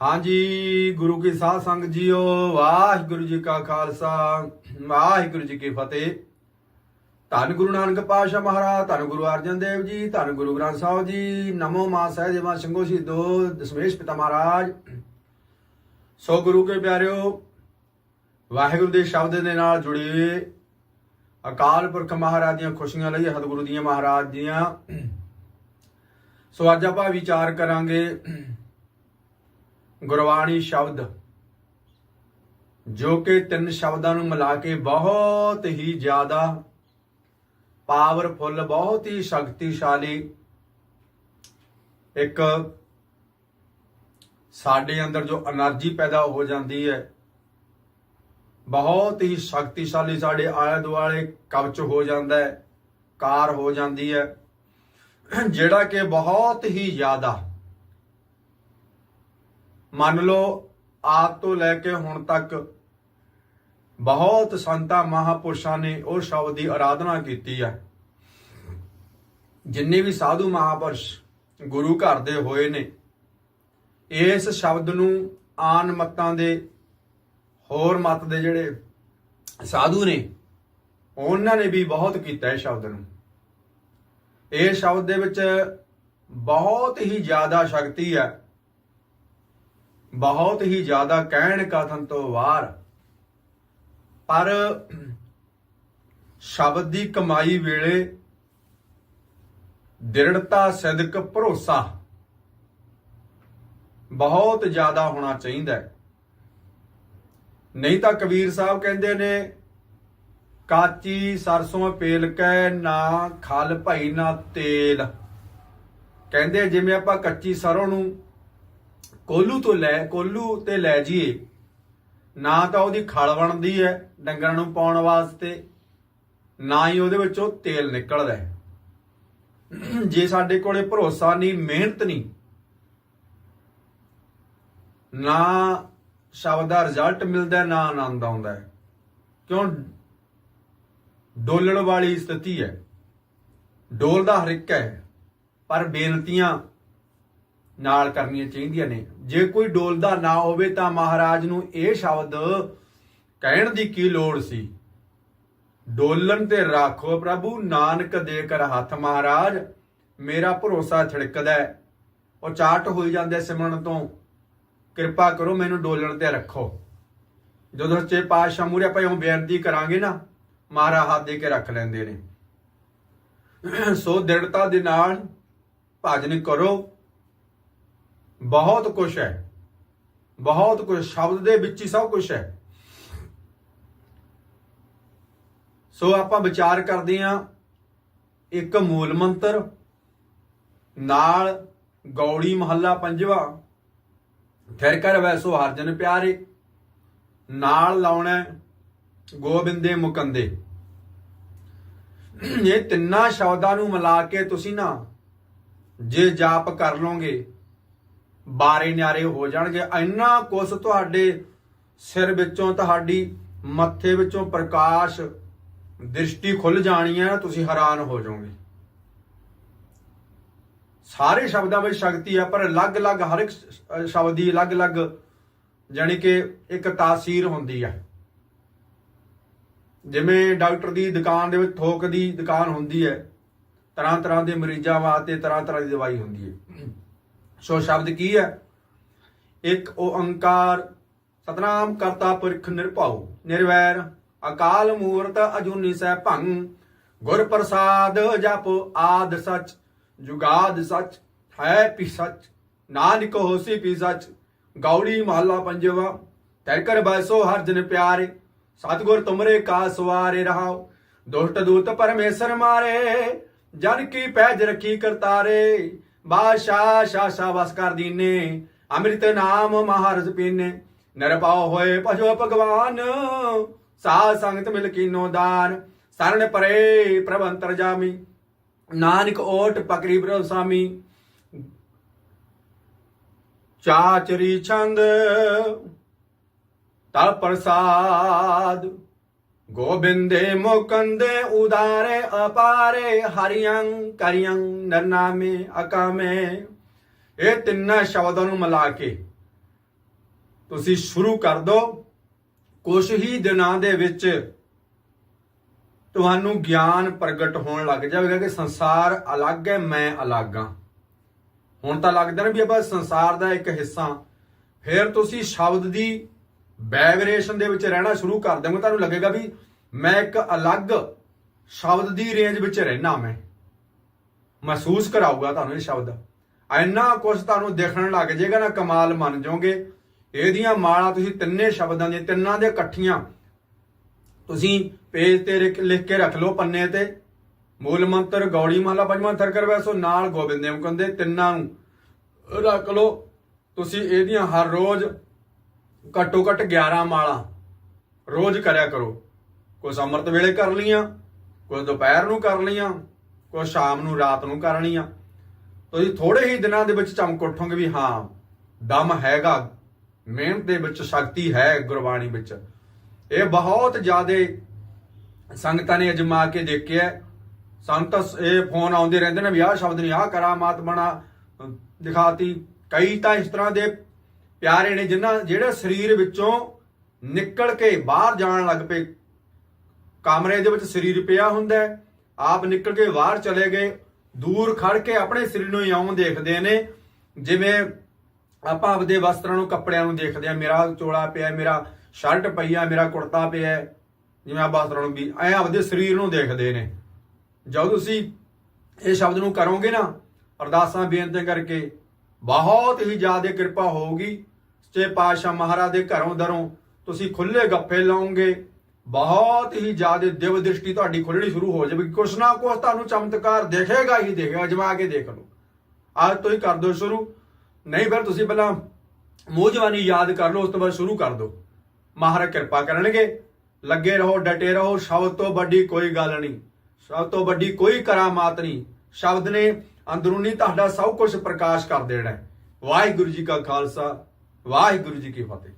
ਹਾਂਜੀ, ਗੁਰੂ ਕੀ ਸਾਧ ਸੰਗਤ ਜੀਓ, ਵਾਹਿਗੁਰੂ ਜੀ ਕਾ ਖਾਲਸਾ, ਵਾਹਿਗੁਰੂ ਜੀ ਕੀ ਫਤਿਹ। ਧੰਨ ਗੁਰੂ ਨਾਨਕ ਪਾਤਸ਼ਾਹ ਮਹਾਰਾਜ, ਧੰਨ ਗੁਰੂ ਅਰਜਨ ਦੇਵ ਜੀ, ਧੰਨ ਗੁਰੂ ਗ੍ਰੰਥ ਸਾਹਿਬ ਜੀ, ਨਮੋ ਮਾ ਸਹਿਜਮਾ ਸਿੰਘੋ ਸ਼ਹੀਦੋ, ਦਸ਼ਮੇਸ਼ ਪਿਤਾ ਮਹਾਰਾਜ। ਸੋ ਗੁਰੂ ਕੇ ਪਿਆਰਿਓ, ਵਾਹਿਗੁਰੂ ਦੇ ਸ਼ਬਦ ਦੇ ਨਾਲ ਜੁੜੇ ਅਕਾਲ ਪੁਰਖ ਮਹਾਰਾਜ ਦੀਆਂ ਖੁਸ਼ੀਆਂ ਲਈ ਸਤਿਗੁਰੂ ਦੀਆਂ ਮਹਾਰਾਜ ਦੀਆਂ। ਸੋ ਅੱਜ ਆਪਾਂ ਵਿਚਾਰ ਕਰਾਂਗੇ ਗੁਰਬਾਣੀ ਸ਼ਬਦ, ਜੋ ਕਿ ਤਿੰਨ ਸ਼ਬਦਾਂ ਨੂੰ ਮਿਲਾ ਕੇ ਬਹੁਤ ਹੀ ਜ਼ਿਆਦਾ ਪਾਵਰਫੁੱਲ ਬਹੁਤ ਹੀ ਸ਼ਕਤੀਸ਼ਾਲੀ ਇੱਕ ਸਾਡੇ ਅੰਦਰ ਜੋ એનર્ਜੀ ਪੈਦਾ ਹੋ ਜਾਂਦੀ ਹੈ, ਬਹੁਤ ਹੀ ਸ਼ਕਤੀਸ਼ਾਲੀ ਸਾਡੇ ਆਲੇ ਦੁਆਲੇ ਕਵਚ ਹੋ ਜਾਂਦਾ ਹੈ, ਕਾਰ ਹੋ ਜਾਂਦੀ ਹੈ, ਜਿਹੜਾ ਕਿ ਬਹੁਤ ਹੀ ਜ਼ਿਆਦਾ ਮੰਨ ਲਓ, ਆਪ ਤੋਂ ਲੈ ਕੇ ਹੁਣ ਤੱਕ ਬਹੁਤ ਸੰਤਾਂ, ਮਹਾਪੁਰਸ਼ਾਂ ਨੇ ਉਹ ਸ਼ਬਦ ਦੀ ਆਰਾਧਨਾ ਕੀਤੀ ਹੈ ਜਿੰਨੇ ਵੀ ਸਾਧੂ ਮਹਾਪੁਰਸ਼ ਗੁਰੂ ਘਰ ਦੇ ਹੋਏ ਨੇ, ਇਸ ਸ਼ਬਦ ਨੂੰ ਆਨ ਮਤਾਂ ਦੇ, ਹੋਰ ਮਤ ਦੇ ਜਿਹੜੇ ਸਾਧੂ ਨੇ, ਉਹਨਾਂ ਨੇ ਵੀ ਬਹੁਤ ਕੀਤਾ ਇਹ ਸ਼ਬਦ ਨੂੰ। ਇਹ ਸ਼ਬਦ ਦੇ ਵਿੱਚ ਬਹੁਤ ਹੀ ਜ਼ਿਆਦਾ ਸ਼ਕਤੀ ਹੈ ਬਹੁਤ ਹੀ ਜ਼ਿਆਦਾ ਕਹਿਣ ਕਥਨ ਤੋਂ ਵਾਰ। ਪਰ ਸ਼ਬਦ ਦੀ ਕਮਾਈ ਵੇਲੇ ਦ੍ਰਿੜਤਾ, ਸਦਕ, ਭਰੋਸਾ ਬਹੁਤ ਜ਼ਿਆਦਾ ਹੋਣਾ ਚਾਹੀਦਾ ਹੈ। ਨਹੀਂ ਤਾਂ ਕਬੀਰ ਸਾਹਿਬ ਕਹਿੰਦੇ ਨੇ, ਕਾਚੀ ਸਰਸੋਂ ਪੇਲ ਕੈ ਨਾ ਖਲ ਭਾਈ ਨਾ ਤੇਲ। ਕਹਿੰਦੇ ਜਿਵੇਂ ਆਪਾਂ ਕੱਚੀ ਸਰੋਂ ਨੂੰ ਕੋਲੂ ਤੋਂ ਲੈ, ਕੋਲੂ ਤੇ ਲੈ ਜੀਏ। ਨਾ ਤਾਂ ਉਹਦੀ ਖਲ ਬਣਦੀ ਹੈ ਡੰਗਰਾਂ ਨੂੰ ਪਾਉਣ ਵਾਸਤੇ, ਨਾ ਹੀ ਉਹਦੇ ਵਿੱਚੋਂ ਤੇਲ ਨਿਕਲਦਾ ਹੈ। ਜੇ ਸਾਡੇ ਕੋਲੇ ਭਰੋਸਾ ਨਹੀਂ, ਮਿਹਨਤ ਨਹੀਂ, ਨਾ ਸ਼ਬਦ ਦਾ ਰਿਜ਼ਲਟ ਮਿਲਦਾ, ਨਾ ਆਨੰਦ ਆਉਂਦਾ ਕਿਉਂ? ਡੋਲਣ ਵਾਲੀ ਸਥਿਤੀ ਹੈ। ਡੋਲਦਾ ਹਰ ਇੱਕ ਹੈ, ਪਰ ਬੇਨਤੀਆਂ ਨਾਲ ਕਰਨੀਆਂ ਚਾਹੀਦੀਆਂ ਨੇ। ਜੇ ਕੋਈ ਡੋਲਦਾ ਨਾ ਹੋਵੇ ਤਾਂ ਮਹਾਰਾਜ ਨੂੰ ਇਹ ਸ਼ਬਦ ਕਹਿਣ ਦੀ ਕੀ ਲੋੜ ਸੀ? ਡੋਲਣ ਤੇ ਰੱਖੋ ਪ੍ਰਭੂ, ਨਾਨਕ ਦੇ ਕਰ ਹੱਥ ਮਹਾਰਾਜ, ਮੇਰਾ ਭਰੋਸਾ ਛਿੜਕਦਾ ਹੈ। ਉਹ ਚਾਟ ਹੋਈ ਜਾਂਦੇ ਸਿਮਰਨ ਤੋਂ, ਕਿਰਪਾ ਕਰੋ ਮੈਨੂੰ ਡੋਲਣ ਤੇ ਰੱਖੋ। ਜਦੋਂ ਸੱਚੇ ਪਾਤਸ਼ਾਹ ਮੂਰੇ ਆਪਾਂ ਉਹ ਬੇਨਤੀ ਕਰਾਂਗੇ ਨਾ, ਮਹਾਰਾਜ ਹੱਥ ਦੇ ਕੇ ਰੱਖ ਲੈਂਦੇ ਨੇ। ਸੋ ਦ੍ਰਿੜਤਾ ਦੇ ਨਾਲ ਭਜਨ ਕਰੋ। ਬਹੁਤ ਕੁਝ ਹੈ। ਬਹੁਤ ਕੁਝ ਸ਼ਬਦ ਦੇ ਵਿੱਚ ਹੀ ਸਭ ਕੁਝ ਹੈ। ਸੋ ਆਪਾਂ ਵਿਚਾਰ ਕਰਦੇ ਹਾਂ, ਇੱਕ ਮੂਲ ਮੰਤਰ, ਨਾਲ ਗੌੜੀ ਮਹੱਲਾ ਪੰਜਵਾ। ਫਿਰ ਕਰ ਵੈਸੋ ਹਰਜਨ ਪਿਆਰੇ, ਨਾਲ ਲਾਉਣਾ ਗੋਬਿੰਦੇ ਮੁਕੰਦੇ। ਇਹ ਤਿੰਨਾਂ ਸ਼ਬਦਾਂ ਨੂੰ ਮਿਲਾ ਕੇ ਤੁਸੀਂ ਨਾ ਜੇ ਜਾਪ ਕਰ ਲਓਗੇ ਬਾਰੇ ਨਿਆਰੇ ਹੋ ਜਾਣਗੇ। ਇੰਨਾ ਕੁਛ ਤੁਹਾਡੇ ਸਿਰ ਵਿੱਚੋਂ, ਤੁਹਾਡੀ ਮੱਥੇ ਵਿੱਚੋਂ ਪ੍ਰਕਾਸ਼ ਦ੍ਰਿਸ਼ਟੀ ਖੁੱਲ ਜਾਣੀ ਹੈ, ਤੁਸੀਂ ਹੈਰਾਨ ਹੋ ਜਾਓਗੇ। ਸਾਰੇ ਸ਼ਬਦਾਂ ਵਿੱਚ ਸ਼ਕਤੀ ਹੈ, ਪਰ ਅਲੱਗ-ਅਲੱਗ ਹਰ ਇੱਕ ਸ਼ਬਦ ਦੀ ਅਲੱਗ-ਅਲੱਗ ਜਾਣੀ ਕਿ ਇੱਕ ਤਾਸੀਰ ਹੁੰਦੀ ਹੈ। ਜਿਵੇਂ ਡਾਕਟਰ ਦੀ ਦੁਕਾਨ ਦੇ ਵਿੱਚ ਥੋਕ ਦੀ ਦੁਕਾਨ ਹੁੰਦੀ ਹੈ ਤਰ੍ਹਾਂ ਤਰ੍ਹਾਂ ਦੇ ਮਰੀਜ਼ਾਂ ਵਾਸਤੇ ਤਰ੍ਹਾਂ ਤਰ੍ਹਾਂ ਦੀ ਦਵਾਈ ਹੁੰਦੀ ਹੈ। ਸੋ ਸ਼ਬਦ ਕੀ ਹੈ? ਇੱਕ ਓੰਕਾਰ, ਸਤਨਾਮ ਕਰਤਾ ਪੁਰਖ ਨਿਰਭਉ, ਨਿਰਵੈਰ, ਅਕਾਲ ਮੂਰਤ ਅਜੂਨੀ ਸੈ ਭੰਗ, ਗੁਰ ਪ੍ਰਸਾਦ ਜਪ ਆਦ ਸਚ, ਜੁਗਾਦ ਸਚ, ਹੈ ਪੀ ਸਚ, ਨਾਨਕ ਹੋਸੀ ਪੀ ਸਚ, ਗੌੜੀ ਮਹੱਲਾ ਪੰਜਵਾ ਤੈ ਕਰ ਬੈਸੋ ਹਰ ਜਨ ਪਿਆਰੇ, ਸਤਗੁਰ ਤੁਮਰੇ ਕਾ ਸਵਾਰੇ ਰਹਾਓ ਦੁਸ਼ਟ ਦੂਤ ਪਰਮੇਸ਼ਰ ਮਾਰੇ, ਜਨ ਕੀ ਪੈਜ ਰਖੀ ਕਰਤਾਰੇ ਬਾਸ਼ਾ ਸ਼ਾਸ਼ਾ ਵਸ ਕਰ ਦੀਨੇ, ਅੰਮ੍ਰਿਤ ਨਾਮ ਮਹਾਰਜ ਪੀਨੇ। ਨਿਰਭਉ ਹੋਏ ਭਜੋ ਭਗਵਾਨ, ਸਾਧ ਸੰਗਤ ਮਿਲ ਕੀਨੋ ਦਾਨ ਸਰਣ ਪਰੇ ਪ੍ਰਭ ਅੰਤਰ ਜਾਮੀ। ਨਾਨਕ ਓਟ ਪਕਰੀ ਪ੍ਰਭ ਸਾਮੀ। ਚਾਚਰੀ ਛੰਦ, ਤਲ ਪ੍ਰਸਾਦ। ਗੋਬਿੰਦੇ ਮੁਕੰਦੇ ਉਦਾਰੇ ਅਪਾਰੇ ਹਰਿਯੰ ਕਰਿਯੰ ਨਰਨਾਮੇ ਅਕਾਮੇ ਇਹ ਤਿੰਨਾਂ ਸ਼ਬਦਾਂ ਨੂੰ ਮਿਲਾ ਕੇ ਤੁਸੀਂ ਸ਼ੁਰੂ ਕਰ ਦਿਓ ਕੁਝ ਹੀ ਦਿਨਾਂ ਦੇ ਵਿੱਚ ਤੁਹਾਨੂੰ ਗਿਆਨ ਪ੍ਰਗਟ ਹੋਣ ਲੱਗ ਜਾਵੇਗਾ ਕਿ ਸੰਸਾਰ ਅਲੱਗ ਹੈ ਮੈਂ ਅਲੱਗ ਹਾਂ ਹੁਣ ਤਾਂ ਲੱਗਦਾ ਨਾ ਵੀ ਆਪਾਂ ਸੰਸਾਰ ਦਾ ਇੱਕ ਹਿੱਸਾ ਫਿਰ ਤੁਸੀਂ ਸ਼ਬਦ ਦੀ ਵਾਈਬ੍ਰੇਸ਼ਨ ਦੇ ਵਿੱਚ ਰਹਿਣਾ ਸ਼ੁਰੂ ਕਰ ਦੇਵੋਗੇ ਤੁਹਾਨੂੰ ਲੱਗੇਗਾ ਵੀ ਮੈਂ ਇੱਕ ਅਲੱਗ ਸ਼ਬਦ ਦੀ ਰੇਂਜ ਵਿੱਚ ਰਹਿਣਾ ਮੈਂ। ਮਹਿਸੂਸ ਕਰਾਊਗਾ ਤੁਹਾਨੂੰ ਇਹ ਸ਼ਬਦ। ਇੰਨਾ ਕੁਝ ਤੁਹਾਨੂੰ ਦੇਖਣ ਲੱਗ ਜਾਏਗਾ ਨਾ ਕਮਾਲ ਮੰਨ ਜਾਓਗੇ। ਇਹਦੀਆਂ ਮਾਲਾ ਤੁਸੀਂ ਤਿੰਨੇ ਸ਼ਬਦਾਂ ਦੀਆਂ, ਤਿੰਨਾਂ ਦੇ ਇਕੱਠੀਆਂ। ਤੁਸੀਂ ਪੇਜ ਤੇ ਲਿਖ- ਲਿਖ ਕੇ ਰੱਖ ਲਓ ਪੰਨੇ ਤੇ। ਮੂਲ ਮੰਤਰ, ਗੌੜੀ ਮਾਲਾ ਪੰਜਵਾਂ ਥਰਕਰ ਵੈਸੋ ਨਾਲ ਗੋਬਿੰਦੇਵ ਕੰਦੇ ਤਿੰਨਾਂ ਨੂੰ ਰੱਖ ਲਓ। ਤੁਸੀਂ ਇਹਦੀਆਂ ਹਰ ਰੋਜ਼ ਘੱਟੋ ਘੱਟ 11 ਮਾਲਾ ਰੋਜ਼ ਕਰਿਆ ਕਰੋ। ਕੁਝ ਅੰਮ੍ਰਿਤ ਵੇਲੇ ਕਰ ਲੀਆਂ ਕੁਝ ਦੁਪਹਿਰ ਨੂੰ ਕਰ ਲੀਆਂ ਕੁਝ ਸ਼ਾਮ ਨੂੰ, ਰਾਤ ਨੂੰ ਕਰ ਲੀਆਂ ਤੁਸੀਂ ਥੋੜੇ ਹੀ ਦਿਨਾਂ ਦੇ ਵਿੱਚ ਚਮਕ ਉੱਠੋਗੇ ਵੀ ਹਾਂ, ਦਮ ਹੈਗਾ, ਮਿਹਨਤ ਦੇ ਵਿੱਚ ਸ਼ਕਤੀ ਹੈ ਗੁਰਬਾਣੀ ਵਿੱਚ। ਇਹ ਬਹੁਤ ਜ਼ਿਆਦਾ ਸੰਗਤਾਂ ਨੇ ਅਜਮਾ ਕੇ ਦੇਖਿਆ ਸੰਤ ਇਹ ਫੋਨ ਆਉਂਦੇ ਰਹਿੰਦੇ ਨੇ ਵੀ ਆਹ ਸ਼ਬਦ ਨਹੀਂ ਆਹ ਕਰਾਮਾਤ ਬਣਾ ਦਿਖਾਤੀ। ਕਈ ਤਾਂ ਇਸ ਤਰ੍ਹਾਂ ਦੇ ਪਿਆਰੇ ਨੇ ਜਿਨ੍ਹਾਂ ਜਿਹੜੇ ਸਰੀਰ ਵਿੱਚੋਂ ਨਿਕਲ ਕੇ ਬਾਹਰ ਜਾਣ ਲੱਗ ਪਏ। ਕਮਰੇ ਦੇ ਵਿੱਚ ਸਰੀਰ ਪਿਆ ਹੁੰਦਾ ਹੈ। ਆਪ ਨਿਕਲ ਕੇ ਬਾਹਰ ਚਲੇ ਗਏ। ਦੂਰ ਖੜ ਕੇ ਆਪਣੇ ਸਰੀਰ ਨੂੰ ਇਉਂ ਦੇਖਦੇ ਨੇ। ਜਿਵੇਂ ਆਪਾਂ ਆਪਦੇ ਵਸਤਰਾਂ ਨੂੰ, ਕੱਪੜਿਆਂ ਨੂੰ ਦੇਖਦੇ ਆ ਮੇਰਾ ਚੋਲਾ ਪਿਆ, ਮੇਰਾ ਸ਼ਰਟ ਪਈ ਆ, ਮੇਰਾ ਕੁੜਤਾ ਪਿਆ ਜਿਵੇਂ ਆ ਵਸਤਰਾਂ ਨੂੰ ਵੀ ਐ ਆਪਦੇ ਸਰੀਰ ਨੂੰ ਦੇਖਦੇ ਨੇ। ਜਦੋਂ ਤੁਸੀਂ ਇਹ ਸ਼ਬਦ ਨੂੰ ਕਰੋਗੇ ਨਾ, ਅਰਦਾਸਾਂ, ਬੇਨਤੀਆਂ ਕਰਕੇ ਬਹੁਤ ਹੀ ਜ਼ਿਆਦਾ ਕਿਰਪਾ ਹੋਊਗੀ। ਸੱਚੇ ਪਾਤਸ਼ਾਹ ਮਹਾਰਾਜ ਦੇ ਘਰੋਂ ਦਰੋਂ ਤੁਸੀਂ ਖੁੱਲੇ ਗੱਫੇ ਲਾਉਂਗੇ ਬਹੁਤ ਹੀ ਜ਼ਿਆਦਾ ਦਿਵ ਦ੍ਰਿਸ਼ਟੀ ਤੁਹਾਡੀ ਖੁੱਲਣੀ ਸ਼ੁਰੂ ਹੋ ਜਾਵੇਗੀ। ਕੁਛ ਨਾ ਕੁਛ ਤੁਹਾਨੂੰ ਚਮਤਕਾਰ ਦੇਖੇਗਾ ਹੀ ਦੇਖੇਗਾ ਅਜਮਾ ਕੇ ਦੇਖ ਲਓ। ਅੱਜ ਤੋਂ ਹੀ ਕਰ ਦਿਓ ਸ਼ੁਰੂ। ਨਹੀਂ ਫਿਰ ਤੁਸੀਂ ਪਹਿਲਾਂ ਮੂੰਹ ਜਵਾਨੀ ਯਾਦ ਕਰ ਲਓ, ਉਸ ਤੋਂ ਬਾਅਦ ਸ਼ੁਰੂ ਕਰ ਦਿਓ। ਮਹਾਰਾਜ ਕਿਰਪਾ ਕਰਨਗੇ। ਲੱਗੇ ਰਹੋ, ਡਟੇ ਰਹੋ, ਸ਼ਬਦ ਤੋਂ ਵੱਡੀ ਕੋਈ ਗੱਲ ਨਹੀਂ। ਸ਼ਬਦ ਤੋਂ ਵੱਡੀ ਕੋਈ ਕਰਾਮਾਤ ਨਹੀਂ। ਸ਼ਬਦ ਨੇ ਅੰਦਰੂਨੀ ਤੁਹਾਡਾ ਸਭ ਕੁਝ ਪ੍ਰਕਾਸ਼ ਕਰ ਦੇਣਾ ਵਾਹਿਗੁਰੂ ਜੀ ਕਾ ਖਾਲਸਾ, ਵਾਹਿਗੁਰੂ ਜੀ ਕੀ ਫਤਿਹ।